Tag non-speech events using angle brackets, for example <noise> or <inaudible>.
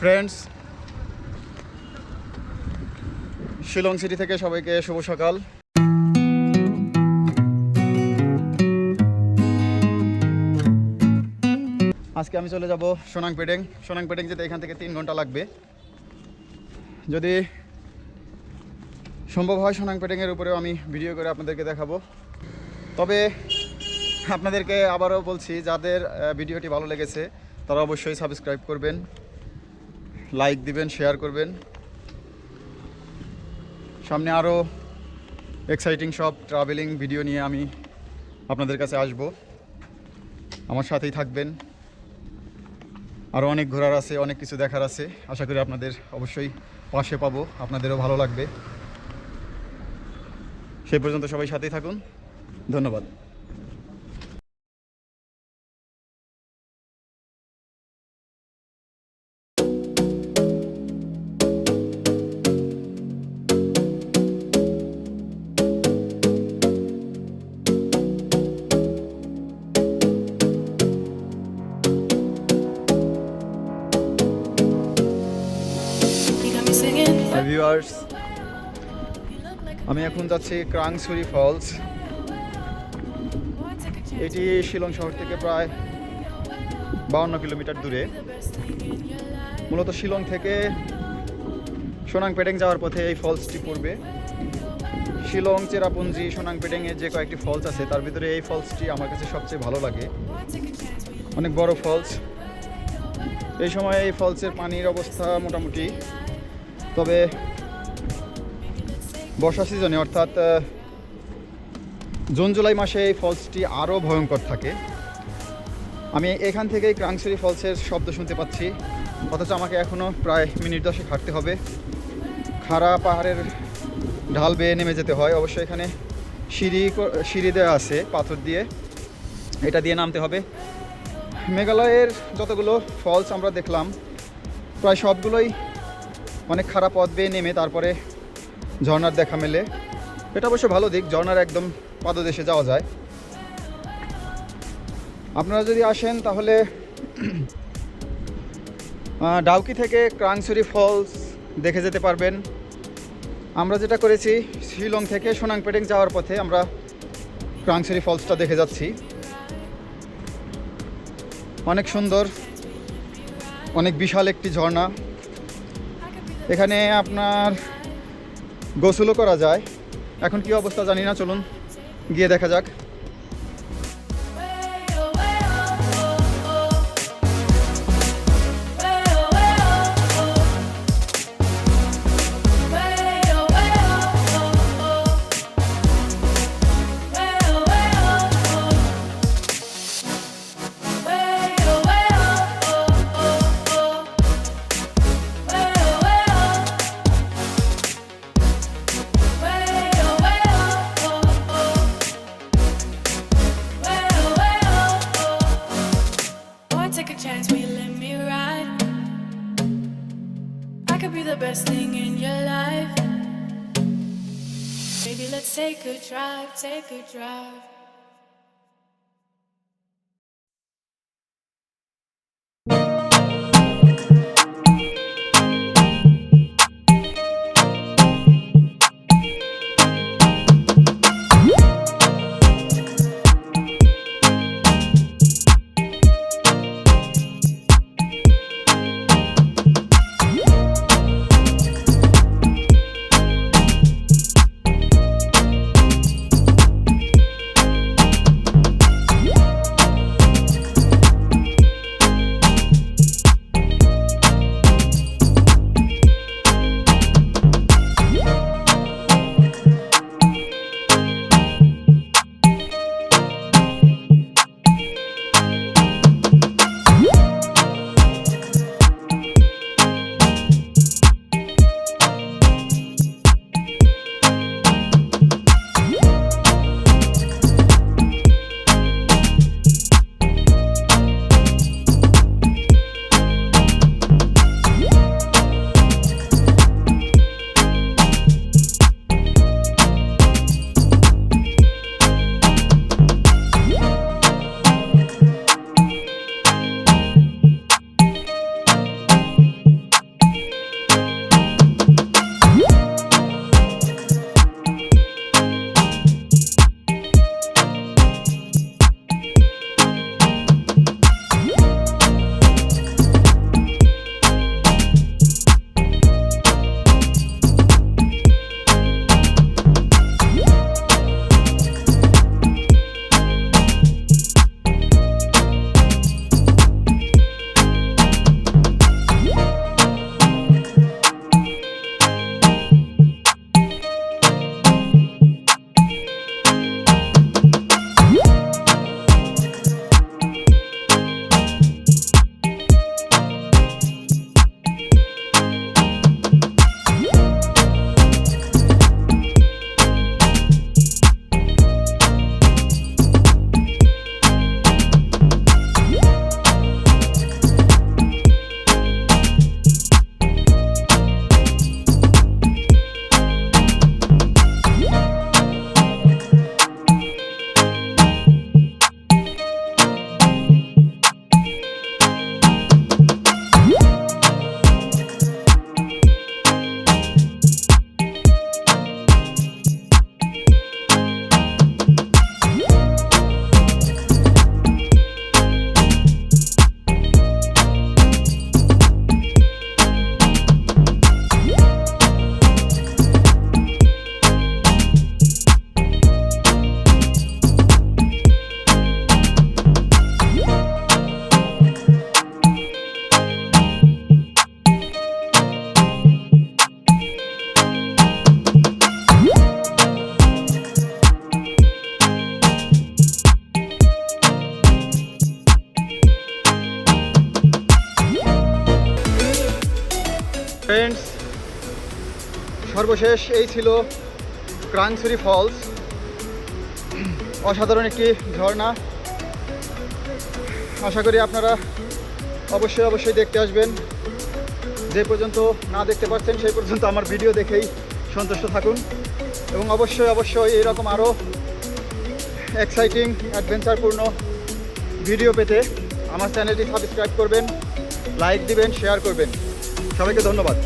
Friends Shillong city থেকে সবাইকে শুভ সকাল। আজকে আমি চলে যাব সোনাং পেডেং সোনাং পেডেং যেতে এখান থেকে তিন ঘণ্টা লাগবে। যদি সম্ভব হয় সোনাং পেডেংয়ের উপরেও আমি ভিডিও করে আপনাদেরকে দেখাবো। তবে আপনাদেরকে আবারও বলছি, যাদের ভিডিওটি ভালো লেগেছে, তারা অবশ্যই সাবস্ক্রাইব করবেন। লাইক দিবেন শেয়ার করবেন। সামনে আরও এক্সাইটিং সব ট্রাভেলিং ভিডিও নিয়ে আমি আপনাদের কাছে আসব। আমার সাথেই থাকবেন। আরও অনেক ঘোরার আছে, অনেক কিছু দেখার আছে। আশা করি আপনাদের অবশ্যই পাশে পাবো, আপনাদেরও ভালো লাগবে। সেই পর্যন্ত সবাই সাথেই থাকুন। ধন্যবাদ। ভিউয়ার্স আমি এখন যাচ্ছি ক্রাংসুরি ফলস এটি শিলং শহর থেকে প্রায় বাউন্ন কিলোমিটার দূরে। মূলত শিলং থেকে সোনাং পেডেং যাওয়ার পথে এই ফলসটি পড়বে। শিলং, চেরাপুঞ্জি সোনাং পেডেংয়ে যে কয়েকটি ফলস আছে, তার ভিতরে এই ফলসটি আমার কাছে সবচেয়ে ভালো লাগে। অনেক বড় ফলস এই সময় এই ফলসের পানির অবস্থা মোটামুটি তবে বর্ষা সিজনে অর্থাৎ জুন, জুলাই মাসে এই ফলসটি আরও ভয়ঙ্কর থাকে। আমি এখান থেকেই ক্রাংসুরি ফলসের শব্দ শুনতে পাচ্ছি। অথচ আমাকে এখনও প্রায় মিনিট দশে হাঁটতে হবে। খাড়া পাহাড়ের ঢাল বেয়ে নেমে যেতে হয়। অবশ্যই এখানে সিঁড়ি সিঁড়ি দেওয়া আছে পাথর দিয়ে। এটা দিয়ে নামতে হবে। মেঘালয়ের যতগুলো ফলস আমরা দেখলাম, প্রায় সবগুলোই অনেক খারাপ পথ বেয়ে নেমে তারপরে ঝর্ণার দেখা মেলে। এটা অবশ্য ভালো দিক, ঝর্ণার একদম পাদদেশে যাওয়া যায়। আপনারা যদি আসেন তাহলে <clears throat> ডাউকি থেকে ক্রাংসুরি ফলস দেখে যেতে পারবেন। আমরা যেটা করেছি, শিলং থেকে সোনাংপেটেং যাওয়ার পথে আমরা ক্রাংসুরি ফলসটা দেখে যাচ্ছি। অনেক সুন্দর, অনেক বিশাল একটি ঝর্ণা। এখানে আপনার গোসলও করা যায়। এখন কি অবস্থা জানি না চলুন গিয়ে দেখা যাক। Best thing in your life. Baby, let's take a drive, take a drive. সর্বশেষ এই ছিল ক্রাংসুরি ফলস। অসাধারণ একটি ঝর্ণা। আশা করি আপনারা অবশ্যই অবশ্যই দেখতে আসবেন। যে পর্যন্ত না দেখতে পাচ্ছেন, সেই পর্যন্ত আমার ভিডিও দেখেই সন্তুষ্ট থাকুন। এবং অবশ্যই অবশ্যই এরকম আরও এক্সাইটিং অ্যাডভেঞ্চারপূর্ণ ভিডিও পেতে আমার চ্যানেলটি সাবস্ক্রাইব করবেন লাইক দিবেন শেয়ার করবেন। সবাইকে ধন্যবাদ।